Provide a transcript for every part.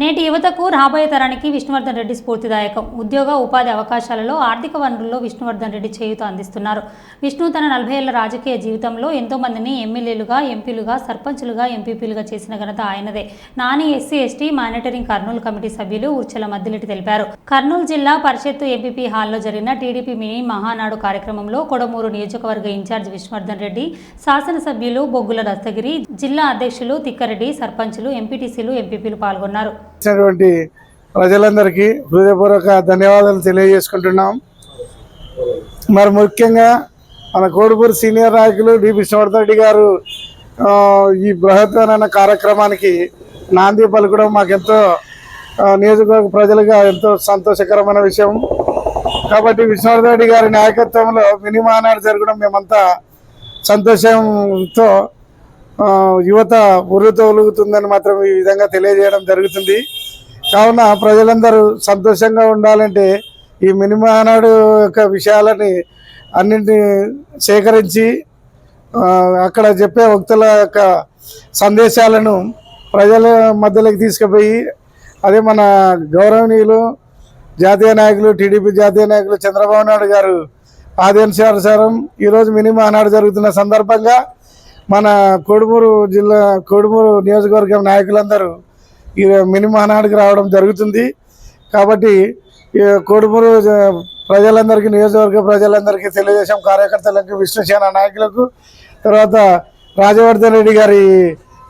నేటి యువతకు రాబోయే తరానికి విష్ణువర్ధన్ రెడ్డి స్ఫూర్తిదాయకం. ఉద్యోగ ఉపాధి అవకాశాలలో ఆర్థిక వనరుల్లో విష్ణువర్ధన్ రెడ్డి చేయూత అందిస్తున్నారు. విష్ణు తన నలభై ఏళ్ళ రాజకీయ జీవితంలో ఎంతోమందిని ఎమ్మెల్యేలుగా ఎంపీలుగా సర్పంచులుగా ఎంపీపీలుగా చేసిన ఘనత ఆయనదే. Nani SC ST monitoring Kurnool committee సభ్యులు ఉర్చల మద్దిలెట్టి తెలిపారు. కర్నూలు జిల్లా పరిషత్తు ఎంపీపీ హాల్లో జరిగిన టీడీపీ మినీ మహానాడు కార్యక్రమంలో కొడమూరు నియోజకవర్గ ఇన్ఛార్జ్ విష్ణువర్ధన్ రెడ్డి శాసనసభ్యులు బొగ్గుల దస్తగిరి జిల్లా అధ్యక్షులు తిక్కారెడ్డి సర్పంచులు ఎంపీటీసీలు ఎంపీపీలు పాల్గొన్నారు. ఇచ్చినటువంటి ప్రజలందరికీ హృదయపూర్వక ధన్యవాదాలు తెలియజేసుకుంటున్నాం. మరి ముఖ్యంగా మన కోడుపూరు సీనియర్ నాయకులు డి. విష్ణువర్ధన్ రెడ్డి గారు ఈ బృహత్తమైన కార్యక్రమానికి నాంది పలకడం మాకెంతో నియోజకవర్గ ప్రజలుగా ఎంతో సంతోషకరమైన విషయం. కాబట్టి విష్ణువర్ధన్ రెడ్డి గారి నాయకత్వంలో మినిమానాడు జరగడం మేమంతా సంతోషంతో యువత ఉర్రుతో మాత్రం ఈ విధంగా తెలియజేయడం జరుగుతుంది. కావున ప్రజలందరూ సంతోషంగా ఉండాలంటే ఈ మినిమానాడు యొక్క విషయాలని అన్నింటినీ సేకరించి అక్కడ చెప్పే వక్తుల యొక్క సందేశాలను ప్రజల మధ్యలోకి తీసుకుపోయి అదే మన గౌరవనీయులు జాతీయ నాయకులు టీడీపీ జాతీయ నాయకులు చంద్రబాబు నాయుడు గారు ఆదేశానుసారం ఈరోజు మినిమానాడు జరుగుతున్న సందర్భంగా మన కోడుమూరు జిల్లా కోడుమూరు నియోజకవర్గం నాయకులందరూ ఈ మినీ మహానాడుకు రావడం జరుగుతుంది. కాబట్టి ఈ కోడుమూరు ప్రజలందరికీ నియోజకవర్గ ప్రజలందరికీ తెలుగుదేశం కార్యకర్తలకు విష్ణుసేన నాయకులకు తర్వాత రాజవర్ధన్ రెడ్డి గారి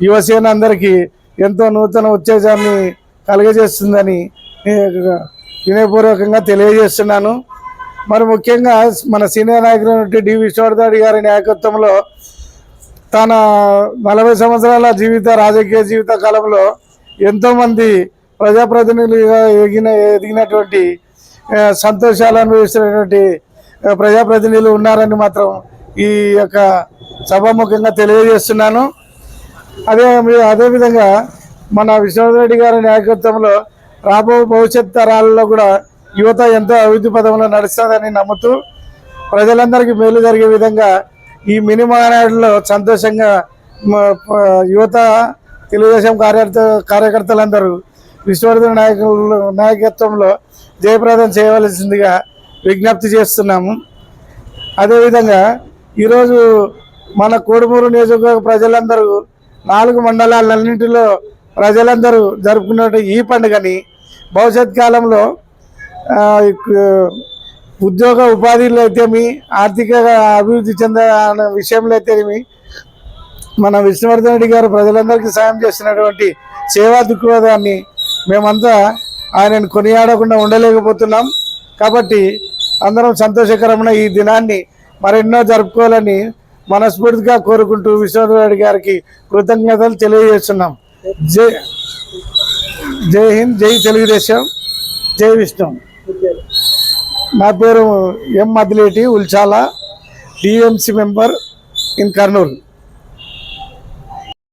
యువసేన అందరికీ ఎంతో నూతన ఉత్తేజాన్ని కలుగజేస్తుందని నేను వినయపూర్వకంగా తెలియజేస్తున్నాను. మరి ముఖ్యంగా మన సీనియర్ నాయకులైనటువంటి డి. విష్ణువర్ధన్ రెడ్డి గారి నాయకత్వంలో తన నలభై సంవత్సరాల జీవిత రాజకీయ జీవిత కాలంలో ఎంతోమంది ప్రజాప్రతినిధులుగా ఎగిన ఎదిగినటువంటి సంతోషాలు అనుభవిస్తున్నటువంటి ప్రజాప్రతినిధులు ఉన్నారని మాత్రం ఈ యొక్క సభాముఖంగా తెలియజేస్తున్నాను. అదే అదేవిధంగా మన విశ్వనాథ్ రెడ్డి గారి నాయకత్వంలో రాబో భవిష్యత్ తరాలలో కూడా యువత ఎంతో అభివృద్ధి పదంలో నడుస్తుందని నమ్ముతూ ప్రజలందరికీ మేలు జరిగే విధంగా ఈ మినీ మహానాడులో సంతోషంగా యువత తెలుగుదేశం కార్యకర్త కార్యకర్తలందరూ విశ్వవర్ధన నాయకులు నాయకత్వంలో జయప్రదం చేయవలసిందిగా విజ్ఞప్తి చేస్తున్నాము. అదేవిధంగా ఈరోజు మన కోడుమూరు నియోజకవర్గ ప్రజలందరూ నాలుగు మండలాలన్నింటిలో ప్రజలందరూ జరుపుకున్న ఈ పండుగని భవిష్యత్ కాలంలో ఉద్యోగ ఉపాధిలో అయితేమి ఆర్థిక అభివృద్ధి చెందిన విషయంలో అయితేమి మన విష్ణువర్ధన్ రెడ్డి గారు ప్రజలందరికీ సాయం చేస్తున్నటువంటి సేవా దృక్పథాన్ని మేమంతా ఆయనను కొనియాడకుండా ఉండలేకపోతున్నాం. కాబట్టి అందరం సంతోషకరమైన ఈ దినాన్ని మరెన్నో జరుపుకోవాలని మనస్ఫూర్తిగా కోరుకుంటూ విశ్వనాథ్ రెడ్డి గారికి కృతజ్ఞతలు తెలియజేస్తున్నాం. జై జై హింద్ జై తెలుగుదేశం జై విష్ణు. నా పేరు M Madileti Ulchala DMC member in Kurnool